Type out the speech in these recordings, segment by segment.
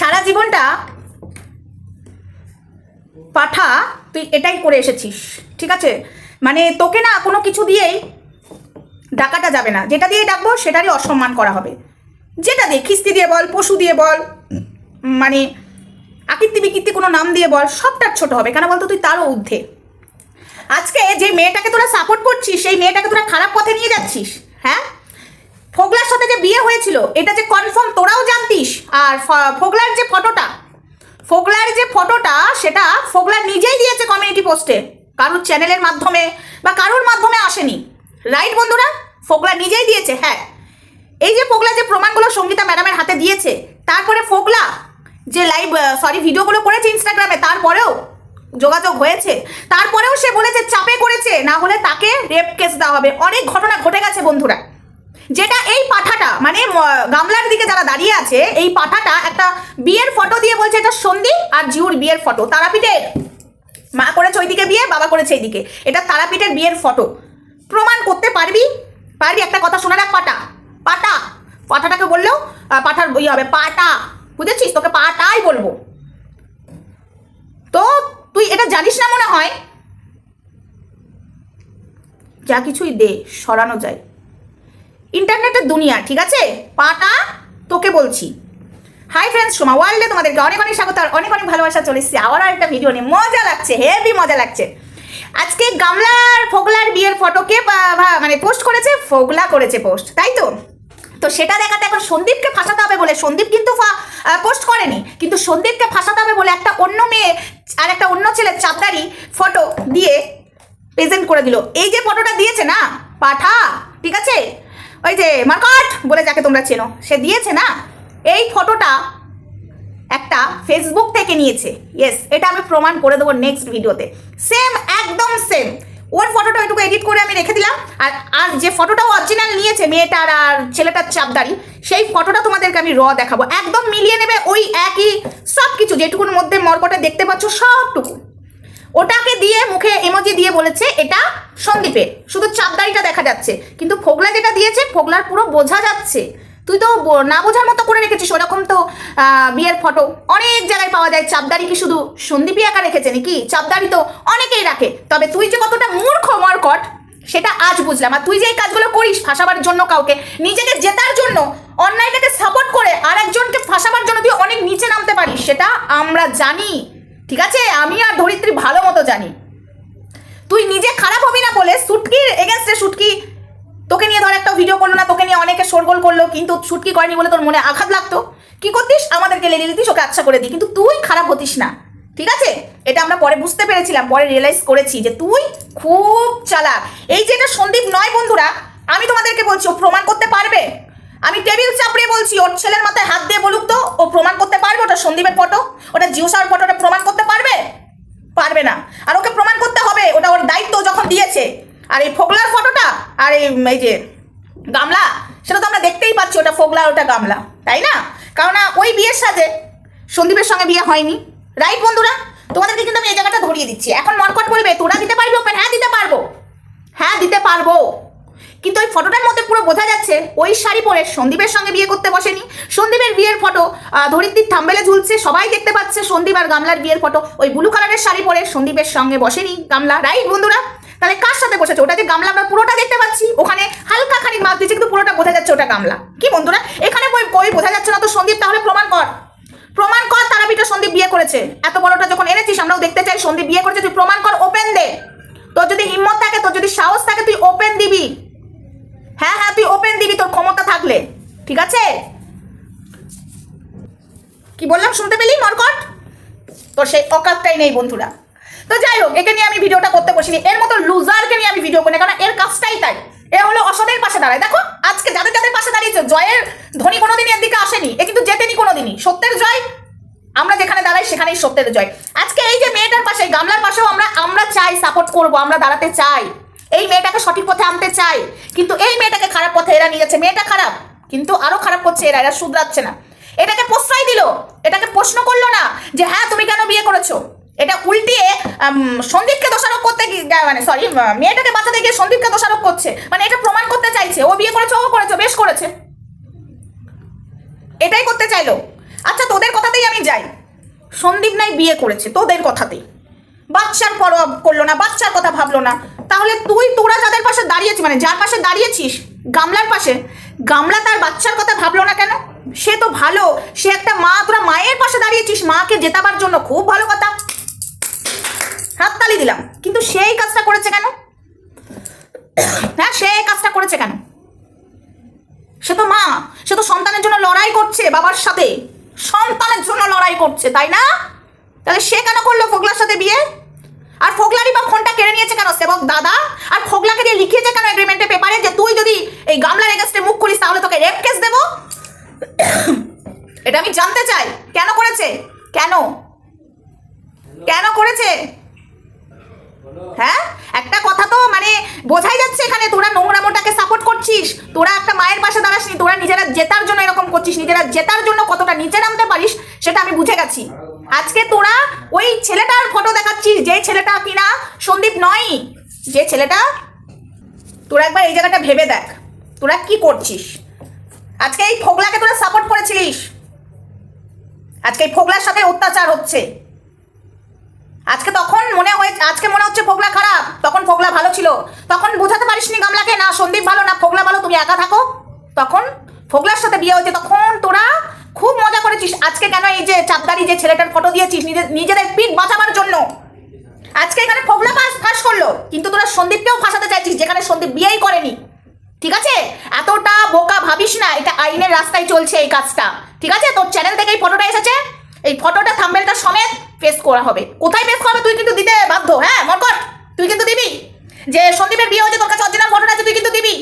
সারা জীবনটা পাঠা, তুই এটাই করে এসেছিস, ঠিক আছে? মানে তোকে না কোনো কিছু দিয়েই ডাকাটা যাবে না। যেটা দিয়ে ডাকবো, সেটারই অসম্মান করা হবে। যেটা দিয়ে খিস্তি দিয়ে বল, পশু দিয়ে বল মানে আকৃতি বিকৃতি কোনো নাম দিয়ে বল, সবটার ছোট হবে। কেন বলতো, তুই তারও ঊর্ধ্বে। আজকে যে মেয়েটাকে তোরা সাপোর্ট করছিস, সেই মেয়েটাকে তোরা খারাপ পথে নিয়ে যাচ্ছিস হ্যাঁ? ফোগলার সাথে যে বিয়ে হয়েছিল, এটা যে কনফার্ম তোরাও জানতিস? আর ফোগলার যে ফটোটা, ফোগলার যে ফটোটা, সেটা ফোগলার নিজেই দিয়েছে কমিউনিটি পোস্টে কারোর চ্যানেলের মাধ্যমে বা কারোর মাধ্যমে আসেনি। রাইট বন্ধুরা? ফোগলা নিজেই দিয়েছে হ্যাঁ। এই যে ফোগলা যে প্রমাণগুলো সঙ্গীতা ম্যাডামের হাতে দিয়েছে, তারপরে ফোগলা যে লাইভ সরি ভিডিওগুলো করেছে ইনস্টাগ্রামে তারপরেও যোগাযোগ হয়েছে। তারপরেও সে বলেছে, চাপে করেছে, না হলে তাকে রেপ কেস দেওয়া হবে। অনেক ঘটনা ঘটে গেছে বন্ধুরা। যেটা এই পাঠাটা মানে গামলার দিকে যারা দাঁড়িয়ে আছে, এই পাঠাটা একটা বিয়ের ফটো দিয়ে বলছে এটা সন্দীপ আর জিউর বিয়ের ফটো তারাপীঠের মা করেছে ওইদিকে বিয়ে, বাবা করেছে এইদিকে। এটা তারাপীঠের বিয়ের ফটো প্রমাণ করতে পারবি? পারবি? একটা কথা শোনা রাখ, পাটা। পাটা। পাঠাটাকে বললেও পাঠার বই হবে, পাটা। বুঝেছিস? তোকে পাটাই বলব। তো, তুই এটা জানিস না মনে হয়? যা কিছুই দে, সরানো যায়। ইন্টারনেটের দুনিয়া, ঠিক আছে? পাটা তোকে বলছি। হাই ফ্রেন্ডস সোমা ওয়ার্ল্ডে তোমাদেরকে অনেক অনেক স্বাগত আর অনেক অনেক ভালোবাসা চলে এসেছি। আবার একটা ভিডিও নিয়ে। মজা লাগছে হেভি মজা লাগছে। আজকে গামলার, ফোগলার বিয়ের ফটোকে মানে পোস্ট করেছে? ফোগলা করেছে পোস্ট তাই তো? তো সেটা দেখাতে এখন সন্দীপকে ফাঁসাতে হবে বলে সন্দীপ কিন্তু পোস্ট করেনি। কিন্তু সন্দীপকে ফাঁসাতে হবে বলে একটা অন্য মেয়ে আর একটা অন্য ছেলের চাপদারি ফটো দিয়ে প্রেজেন্ট করে দিল। এই যে ফটোটা দিয়েছে না, পাঠা, ঠিক আছে? ওই যে মার্কট, বলে যাকে তোমরা চেনো। সে দিয়েছে না? এই ফটোটা একটা ফেসবুক থেকে নিয়েছে। ইয়েস এটা আমি প্রমাণ করে দেবো নেক্সট ভিডিওতে সেম একদম সেম ওর ফটোটা ওইটুকু এডিট করে আমি রেখে দিলাম। আর আর যে ফটোটা অরিজিনাল নিয়েছে মেয়েটার আর ছেলেটার চাপদারি সেই ফটোটা তোমাদেরকে আমি র দেখাবো। একদম মিলিয়ে নেবে ওই একই সব কিছু যেটুকুর মধ্যে মরকটে দেখতে পাচ্ছ সবটুকু। ওটাকে দিয়ে মুখে এমোজি দিয়ে বলেছে, এটা সন্দীপের। শুধু চাপদারিটা দেখা যাচ্ছে। কিন্তু ফোগলা যেটা দিয়েছে, ফোগলার পুরো বোঝা যাচ্ছে। তুই তো না বোঝার মতো করে রেখেছিস, ওরকম তো বিয়ের ফটো অনেক জায়গায় পাওয়া যায় চাপদারি কি শুধু সন্দীপই একা রেখেছে নাকি? চাপদারি তো অনেকেই রাখে। তবে তুই যে কতটা মূর্খ, মরকট, সেটা আজ বুঝলাম। আর তুই যে এই কাজগুলো করিস ফাঁসাবার জন্য কাউকে, নিজেকে জেতার জন্য, অন্যায়টাকে সাপোর্ট করে আর একজনকে ফাঁসাবার জন্য তুই অনেক নিচে নামতে পারিস, সেটা আমরা জানি। ঠিক আছে? আমি আর ধরিত্রী ভালো মতো জানি। তুই নিজে খারাপ হবি না বলে সুটকির এগেনস্টে সুটকি। তোকে নিয়ে ধর একটা ভিডিও করল না, তোকে নিয়ে অনেকে শোরগোল করল, কিন্তু সুটকি করেনি বলে তোর মনে আঘাত লাগতো? কি করতিস? আমাদেরকে লেলি দিতিস ওকে আচ্ছা করে দিই। কিন্তু তুই খারাপ হতিস না। ঠিক আছে? এটা আমরা পরে বুঝতে পেরেছিলাম, পরে রিয়েলাইজ করেছি যে তুই খুব চালাক। এই যে এটা সন্দীপ নয় বন্ধুরা, আমি তোমাদেরকে বলছি, ও প্রমাণ করতে পারবে? আমি টেবিল চাপড়ে বলছি, ওর ছেলের মাথায় হাত দিয়ে বলুক তো, ও প্রমাণ করতে পারবে ওটা সন্দীপের ফটো ওটা জিওসার ফটোটা প্রমাণ করতে পারবে? পারবে না। আর ওকে প্রমাণ করতে হবে, ওটা ওর দায়িত্ব যখন দিয়েছে। আর এই ফোগলার ফটোটা আর এই যে গামলা, সেটা তো আমরা দেখতেই পাচ্ছি, ওটা ফোগলা, ওটা গামলা, তাই না? কারণ ওই বিয়ের সাথে সন্দীপের সঙ্গে বিয়ে হয়নি। রাইট বন্ধুরা? তোমাদেরকে কিন্তু আমি এই জায়গাটা ধরিয়ে দিচ্ছি। এখন মরকট বলবে, তোরা দিতে পারবি ওপেন হ্যাঁ দিতে পারব। হ্যাঁ দিতে পারব। কিন্তু ওই ফটোটার মধ্যে পুরো বোঝা যাচ্ছে ওই শাড়ি পরে সন্দীপের সঙ্গে বিয়ে করতে বসেনি। সন্দীপের বিয়ের ফটো ধরিত্রীর থাম্বেলে ঝুলছে, সবাই দেখতে পাচ্ছে সন্দীপ আর গামলার বিয়ের ফটো। ওই ব্লু কালারের শাড়ি পরে সন্দীপের সঙ্গে বসেনি গামলা। রাইট বন্ধুরা? তাহলে কার সাথে বসেছে? ওটা যে গামলা, আমরা পুরোটা দেখতে পাচ্ছি। ওখানে হালকা খানিক মাছ দিচ্ছে কিন্তু পুরোটা বোঝা যাচ্ছে ওটা গামলা। কি বন্ধুরা? এখানে বই বোঝা যাচ্ছে না তো সন্দীপ, তাহলে প্রমাণ কর। প্রমাণ কর তারাপীঠে সন্দীপ বিয়ে করেছে। এত বড়টা যখন এনেছিস, আমরাও দেখতে চাই সন্দীপ বিয়ে করেছে, তুই প্রমাণ কর ওপেন দে। তোর যদি হিম্মত থাকে, তোর যদি সাহস থাকে, তুই ওপেন দিবি। হ্যাঁ হ্যাঁ তুই ওপেন দিবি, তোর ক্ষমতা থাকলে। ঠিক আছে? কি বললাম, শুনতে পেলি, মরকট? তোর সেই অকাতটাই নেই, বন্ধুরা। তো যাই হোক, একে নিয়ে আমি ভিডিওটা করতে বসিনি। এর মতো লুজারকে নিয়ে আমি ভিডিও করি কারণ এর কাজটাই তাই। এ হলো অসদের পাশে দাঁড়ায়। দেখো, আজকে যাদের যাদের পাশে দাঁড়িয়েছে, জয়ের ধনী কোনোদিনই এর দিকে আসেনি। এ কিন্তু জেতেনি কোনোদিনই। সত্যের জয়, আমরা যেখানে দাঁড়াই সেখানেই সত্যের জয়। আজকে এই যে মেয়েটার পাশে গামলার পাশেও আমরা আমরা চাই সাপোর্ট করব, আমরা দাঁড়াতে চাই। এই মেয়েটাকে সঠিক পথে আনতে চাই। কিন্তু এই মেয়েটাকে খারাপ পথে এরা নিয়ে যাচ্ছে মেয়েটা খারাপ, কিন্তু আরও খারাপ করছে এরা। এরা শুধরাচ্ছে না। এটাকে প্রশ্রয় দিল। এটাকে প্রশ্ন করল না যে হ্যাঁ তুমি কেন বিয়ে করেছ? এটা উল্টিয়ে সন্দীপকে দোষারোপ করতে মানে সরি মেয়েটাকে বাঁচাতে গিয়ে সন্দীপকে দোষারোপ করছে। মানে এটা প্রমাণ করতে চাইছে। ও বিয়ে করেছে, ও করেছে, বেশ করেছে। এটাই করতে চাইলো। আচ্ছা তোদের কথাতেই আমি যাই। সন্দীপ নাই, বিয়ে করেছে। তোদের কথাতেই। বাচ্চার পরোয়া করল না, বাচ্চার কথা ভাবলো না। তাহলে তুই তোরা যাদের পাশে দাঁড়িয়েছিস মানে যার পাশে দাঁড়িয়েছিস, গামলার পাশে, গামলা তার বাচ্চার কথা ভাবলো না কেন? সে তো ভালো, সে একটা মা, তোরা মায়ের পাশে দাঁড়িয়েছিস, মাকে জেতাবার জন্য খুব ভালো কথা। হাততালি দিলাম, কিন্তু সেই কাজটা করেছে কেন? হ্যাঁ সে কাজটা করেছে কেন? সে তো মা, সে তো সন্তানের জন্য লড়াই করছে বাবার সাথে। সন্তানের জন্য লড়াই করছে, তাই না? তাহলে সে কেন করল ফোগলার সাথে বিয়ে? আর ফোগলারই বা ফোনটা কেড়ে নিয়েছে কেন, সেবক দাদা? আর ফোগলাকে দিয়ে লিখিয়েছে কেন এগ্রিমেন্টে পেপারে যে তুই যদি এই গামলার এগেস্টে মুখ করিস তাহলে তোকে রেপ কেস দেবো? এটা আমি জানতে চাই। কেন করেছে? কেন? কেন করেছে? হ্যাঁ? একটা কথা তো মানে বোঝাই যাচ্ছে এখানে, তোরা নোংরামোটাকে সাপোর্ট করছিস, তোরা একটা মায়ের পাশে দাঁড়াসনি তোরা নিজেরা জেতার জন্য এরকম করছিস, নিজেরা জেতার জন্য কতটা নিচে নামতে পারিস, সেটা আমি বুঝে গেছি। আজকে তোরা ওই ছেলেটার ফটো দেখাচ্ছিস, যে ছেলেটা কিনা সন্দীপ নয়, যে ছেলেটা, তোরা একবার এই জায়গাটা ভেবে দেখ, তোরা কি করছিস? আজকে এই ফোগলাকে তোরা সাপোর্ট করেছিলিস। আজকে এই ফোগলার সাথে অত্যাচার হচ্ছে। আজকে তখন মনে হয়ে, আজকে মনে হচ্ছে ফোগলা খারাপ, তখন ফোগলা ভালো ছিল। তখন বোঝাতে পারিসনি গামলাকে, না সন্দীপ ভালো, না ফোগলা ভালো, তুমি একা থাকো। তখন ফোগলার সাথে বিয়ে হয়েছে, তখন তোরা খুব মজা করেছিস। আজকে কেন এই যে চাপদারি যে ছেলেটার ফটো দিয়েছিস, নিজে নিজেদের পিঠ বাঁচাবার জন্য? আজকে এখানে ফোগলা পাস ফাঁস করল। কিন্তু তোরা সন্দীপকেও ফাঁসাতে চাইছিস, যেখানে সন্দীপ বিয়েই করেনি। ঠিক আছে? এতটা বোকা ভাবিস না, এটা আইনের রাস্তায় চলছে এই কাজটা। ঠিক আছে? তোর চ্যানেল থেকে এই ফটোটা এসেছে। এই ফটোটা থাম্বেলটা সমেত পেস্ট করা হবে। কোথায় পেস্ট করা তুই কিন্তু দিতে বাধ্য হ্যাঁ মরকট? তুই কিন্তু দিবি? যে সন্দীপের বিয়ে হয়েছে, তোর কাছে অরিজিনাল ফটোটা আছে, তুই কিন্তু দিবি।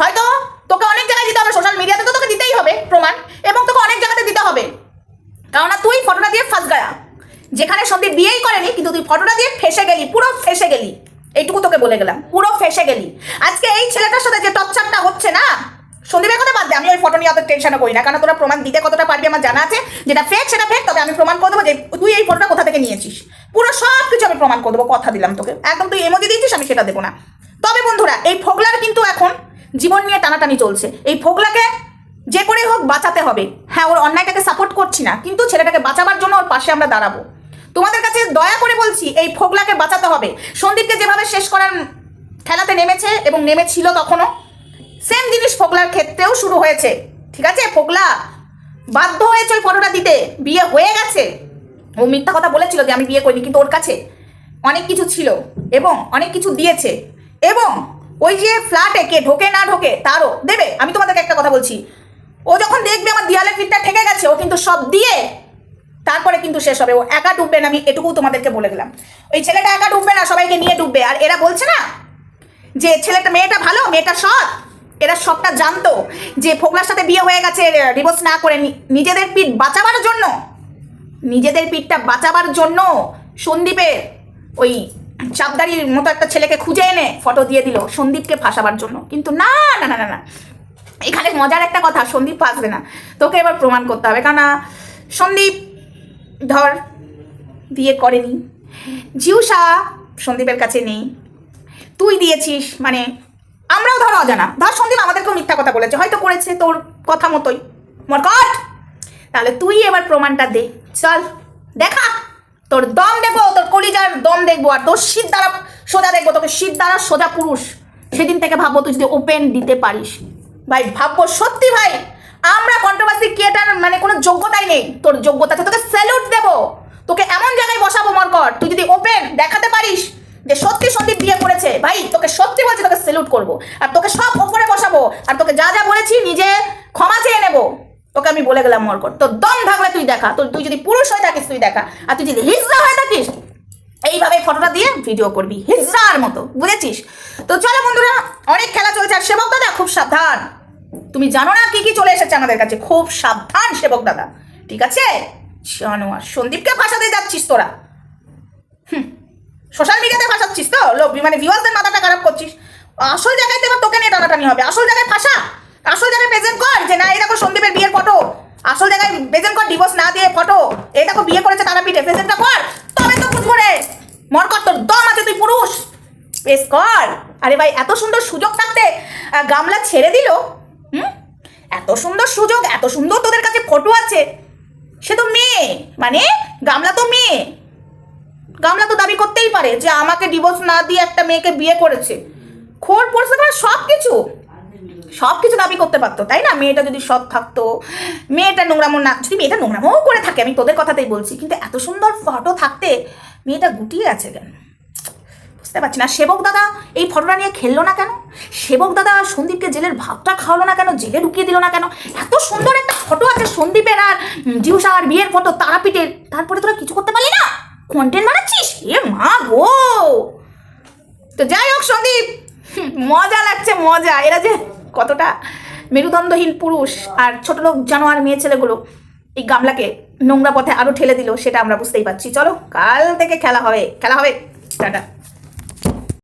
হয়তো তোকে অনেক জায়গায় দিতে হবে সোশ্যাল মিডিয়াতে তো তোকে দিতেই হবে, প্রমাণ। এবং তোকে অনেক জায়গাতে দিতে হবে। কেননা তুই ফটোটা দিয়ে ফাঁস গায়া। যেখানে সন্দীপ বিয়েই করেনি, কিন্তু তুই ফটোটা দিয়ে ফেসে গেলি, পুরো ফেসে গেলি। এইটুকু তোকে বলে গেলাম, পুরো ফেসে গেলি। আজকে এই ছেলেটার সাথে যে টর্চারটা হচ্ছে না, সন্দীপের কথা বাদ দে, আমি ওই ফটো নিয়ে অত টেনশনও করি না কারণ তোরা প্রমাণ দিতে কতটা পারবি আমার জানা আছে। যেটা ফেক সেটা ফেক তবে আমি প্রমাণ করে দেবো যে তুই এই ফটোটা কোথা থেকে নিয়েছিস। পুরো সব কিছু আমি প্রমাণ করে দেবো, কথা দিলাম তোকে। একদম তুই এমোজি দিয়েছিস, আমি সেটা দেবো না। তবে বন্ধুরা, এই ফোগলার কিন্তু এখন জীবন নিয়ে টানাটানি চলছে। এই ফোগলাকে বাঁচাতে হবে। হ্যাঁ ওর অন্যায়টাকে সাপোর্ট করছি না, কিন্তু ছেলেটাকে বাঁচাবার জন্য ওর পাশে আমরা দাঁড়াবো। তোমাদের কাছে দয়া করে বলছি, এই ফোগলাকে বাঁচাতে হবে। সন্দীপকে যেভাবে শেষ করার খেলাতে নেমেছে এবং নেমেছিল তখনও সেম জিনিস ফোগলার ক্ষেত্রেও শুরু হয়েছে। ঠিক আছে, ফোগলা? বাধ্য হয়েছে ওই ফটোটা দিতে। বিয়ে হয়ে গেছে। ও মিথ্যা কথা বলেছিল যে আমি বিয়ে করিনি, কিন্তু ওর কাছে অনেক কিছু ছিল এবং অনেক কিছু দিয়েছে। এবং ওই যে ফ্ল্যাটে কে ঢোকে না ঢোকে, তারও, দেবে? আমি তোমাদেরকে একটা কথা বলছি। ও যখন দেখবে আমার দেয়ালে ফিটটা ঠেকে গেছে, ও কিন্তু সব দিয়ে তারপরে কিন্তু শেষ হবে। ও একা ডুববে না, আমি এটুকু তোমাদেরকে বলে গেলাম ওই ছেলেটা একা ডুববে না, সবাইকে নিয়ে ডুববে। আর এরা বলছে না যে, ছেলেটা মেয়েটা ভালো, মেয়েটা সৎ। এরা সবটা জানতো যে ফোকলার সাথে বিয়ে হয়ে গেছে ডিভোর্স না করে নিজেদের পিঠ বাঁচাবার জন্য। নিজেদের পিঠটা বাঁচাবার জন্য সন্দীপের ওই চাপদারির মতো একটা ছেলেকে খুঁজে এনে ফটো দিয়ে দিল, সন্দীপকে ফাঁসাবার জন্য। কিন্তু না না না না না। এখানে মজার একটা কথা, সন্দীপ ফাঁসবে না। তোকে এবার প্রমাণ করতে হবে। কেননা সন্দীপ ধর, বিয়ে করেনি। জিউসা সন্দীপের কাছে নেই। তুই দিয়েছিস মানে আমরাও ধর অজানা। ধর সন্দীপ আমাদেরকেও মিথ্যা কথা বলেছে। হয়তো করেছে তোর কথা মতোই। মরকট! তাহলে তুই এবার প্রমাণটা দে। চল, দেখা। তোর দম দেখব তোর কলিজার দম দেখব, আর তোর শীত দ্বারা সোজা দেখব। তোকে শীত দ্বারা সোজা পুরুষ। সেদিন থেকে ভাববো তুই যদি ওপেন দিতে পারিস। ভাই, ভাববো সত্যি ভাই, আমরা কন্ট্রোভার্সি ক্রিয়েটার মানে কোনো যোগ্যতাই নেই। তোর যোগ্যতা তোকে স্যালুট দেবো। তোকে এমন জায়গায় বসাবো মরকট তুই যদি ওপেন দেখাতে পারিস যে সত্যি সত্যি বিয়ে করেছে, ভাই, তোকে সত্যি বলছি, তোকে স্যালুট করব। আর তোকে সব ওপরে বসাবো। আর তোকে যা যা বলেছি, নিজে ক্ষমা চেয়ে নেব। তোকে আমি বলে গেলাম মরকট তোর দম থাকলে তুই দেখা। তোর তুই যদি পুরুষ হয়ে থাকিস, তুই দেখা। আর তুই যদি হিজড়া হয়ে থাকিস এইভাবে ফটোটা দিয়ে ভিডিও করবি হিজড়ার মতো, বুঝেছিস? তো চলো বন্ধুরা, অনেক খেলা চলছে আর সেবক দাদা খুব সাবধান। তুমি জানো না কি কি চলে এসেছে আমাদের কাছে? খুব সাবধান সেবক দাদা, ঠিক আছে? জানোয়ার সন্দীপকে ফাঁসাতে যাচ্ছিস তোরা। সোশ্যাল মিডিয়াতে ফাঁসাচ্ছিস তো? লোক মানে ভিউয়ার্সদের মাথাটা খারাপ করছিস। আসল জায়গায় তো এবার তোকে নিয়ে টানাটানি হবে। আসল জায়গায় ফাঁসা, আসল জায়গায় প্রেজেন্ট কর যে, না দেখো সন্দীপের বিয়ের ফটো আসল জায়গায় প্রেজেন্ট কর ডিভোর্স না দিয়ে ফটো। এই দেখো বিয়ে করেছে তারা পিঠে? প্রেজেন্টটা কর। তবে তো বুঝব রে। মর কর, তোর দম আছে, তুই পুরুষ। পেশ কর। আরে ভাই, এত সুন্দর সুযোগ থাকতে গামলা ছেড়ে দিল। হুম? এত সুন্দর সুযোগ, এত সুন্দর তোদের কাছে ফটো আছে। সে তো মেয়ে। মানে গামলা তো মেয়ে। গামলা তো দাবি করতেই পারে যে আমাকে ডিভোর্স না দিয়ে একটা মেয়েকে বিয়ে করেছে। খোর পড়ছে সব কিছু সব কিছু দাবি করতে পারতো, তাই না? মেয়েটা যদি সৎ থাকতো মেয়েটা নোংরামো না, যদি মেয়েটা নোংরামও করে থাকে, আমি তোদের কথাতেই বলছি, কিন্তু এত সুন্দর ফটো থাকতে মেয়েটা গুটিয়ে আছে কেন? বুঝতে পারছি না। সেবক দাদা, এই ফটোটা নিয়ে খেললো না কেন? সেবক দাদা সন্দীপকে জেলের ভাতটা খাওয়ালো না কেন? জেলে ঢুকিয়ে দিল না কেন? এত সুন্দর একটা ফটো আছে সন্দীপের আর জিউসার বিয়ের ফটো তারাপীঠের। তারপরে তোরা কিছু করতে পারলি না? কন্টেন্ট বানাচ্ছিস? এ মা গো! তো যাই হোক সন্দীপ মজা লাগছে, মজা। এরা যে কতটা মেরুদণ্ডহীন পুরুষ আর ছোট লোক, জানোয়ার, মেয়ে ছেলেগুলো এই গামলাকে নোংরা পথে আরও ঠেলে দিল, সেটা আমরা বুঝতেই পারছি। চলো, কাল থেকে খেলা হবে খেলা হবে। টাটা।